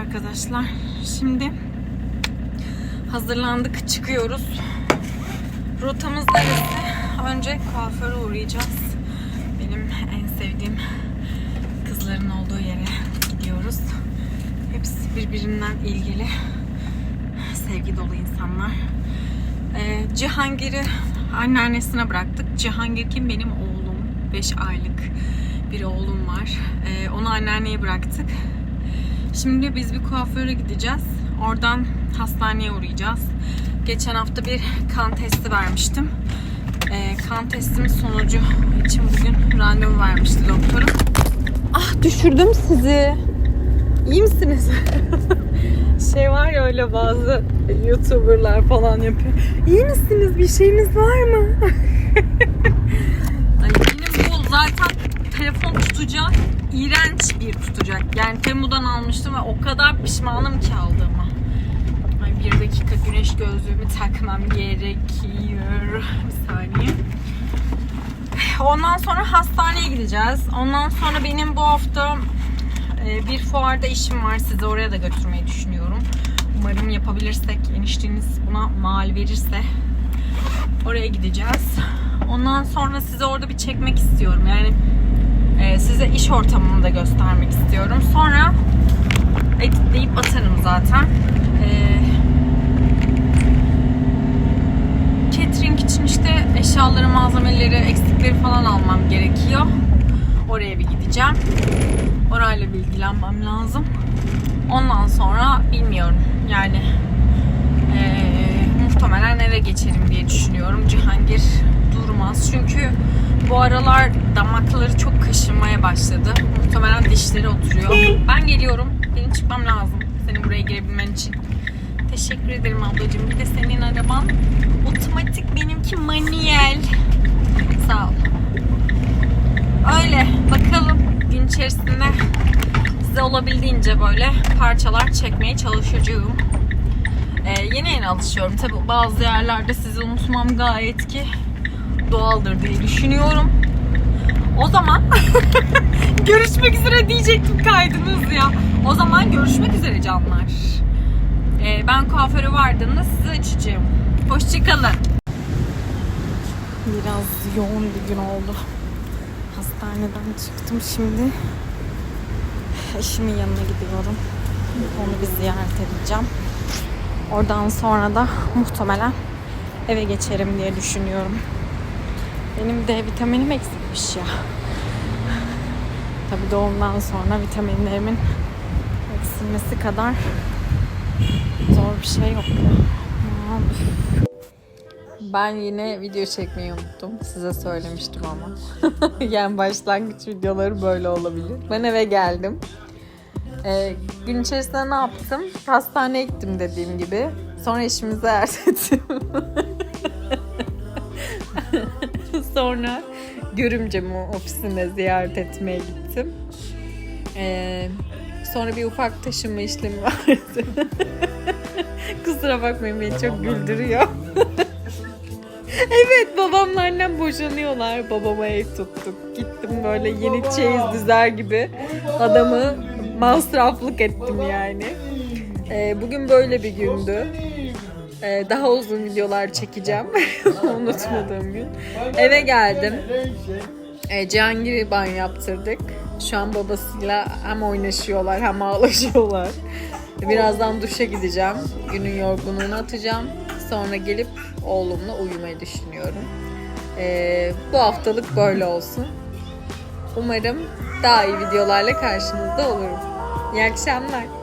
arkadaşlar. Şimdi hazırlandık, çıkıyoruz. Rotamız neresi? Önce kuaföre uğrayacağız. Benim en sevdiğim kızların olduğu yere gidiyoruz. Hepsi birbirinden ilgili, sevgi dolu insanlar. Ee, Cihangir'i anneannesine bıraktık. Cihangir kim? Benim oğlum. 5 aylık bir oğlum var. Ee, onu anneanneye bıraktık. Şimdi biz bir kuaföre gideceğiz. Oradan hastaneye uğrayacağız. Geçen hafta bir kan testi vermiştim. Ee, kan testimin sonucu için bugün randevu vermişti doktorum. Ah düşürdüm sizi. İyi misiniz? şey var ya öyle bazı youtuberlar falan yapıyor. İyi misiniz? Bir şeyiniz var mı? Ay benim bu zaten telefon tutacak. iğrenç bir tutacak. Yani Temu'dan almıştım ve o kadar pişmanım ki aldığıma. Ay bir dakika güneş gözlüğümü takmam gerekiyor. Bir saniye. Ondan sonra hastaneye gideceğiz. Ondan sonra benim bu hafta e, bir fuarda işim var. Sizi oraya da götürmeyi düşünüyorum. Umarım yapabilirsek, enişteniz buna mal verirse oraya gideceğiz. Ondan sonra size orada bir çekmek istiyorum. Yani size iş ortamını da göstermek istiyorum. Sonra editleyip atarım zaten. E, catering için işte eşyaları, malzemeleri, eksikleri falan almam gerekiyor. Oraya bir gideceğim. Orayla bilgilenmem lazım. Ondan sonra bilmiyorum. Yani eee, muhtemelen eve geçerim diye düşünüyorum. Cihangir durmaz. Çünkü bu aralar damakları çok kaşınmaya başladı. Muhtemelen dişleri oturuyor. Ben geliyorum. Benim çıkmam lazım. Senin buraya girebilmen için. Teşekkür ederim ablacığım. Bir de senin araban otomatik benimki manuel. Sağ ol. Öyle bakalım gün içerisinde size olabildiğince böyle parçalar çekmeye çalışacağım. Ee, yeni yeni alışıyorum. Tabi bazı yerlerde sizi unutmam gayet ki doğaldır diye düşünüyorum. O zaman görüşmek üzere diyecektim kaydınız ya. O zaman görüşmek üzere canlar. Ee, ben kuaföre vardığımda sizi açacağım. Hoşçakalın. Biraz yoğun bir gün oldu. Hastaneden çıktım şimdi. Eşimin yanına gidiyorum. Onu bir ziyaret edeceğim. Oradan sonra da muhtemelen eve geçerim diye düşünüyorum. Benim D vitaminim eksikmiş ya. Tabii doğumdan sonra vitaminlerimin eksilmesi kadar zor bir şey yok. Ben yine video çekmeyi unuttum. Size söylemiştim ama. yani başlangıç videoları böyle olabilir. Ben eve geldim. Ee, gün içerisinde ne yaptım? Hastaneye gittim dediğim gibi. Sonra eşimi ziyaret ettim. Sonra görümcemi ofisine ziyaret etmeye gittim. Ee, sonra bir ufak taşınma işlemi vardı. Kusura bakmayın beni çok güldürüyor. evet babamla annem boşanıyorlar. Babama ev tuttuk. Gittim böyle yeni çeyiz düzer gibi adamı masraflık ettim yani. Ee, bugün böyle bir gündü. Ee, daha uzun videolar çekeceğim. Unutmadığım gün. Eve geldim. Ee, Cihangir'i banyo yaptırdık. Şu an babasıyla hem oynaşıyorlar hem ağlaşıyorlar. Birazdan duşa gideceğim. Günün yorgunluğunu atacağım. Sonra gelip oğlumla uyumayı düşünüyorum. Ee, bu haftalık böyle olsun. Umarım daha iyi videolarla karşınızda olurum. İyi akşamlar.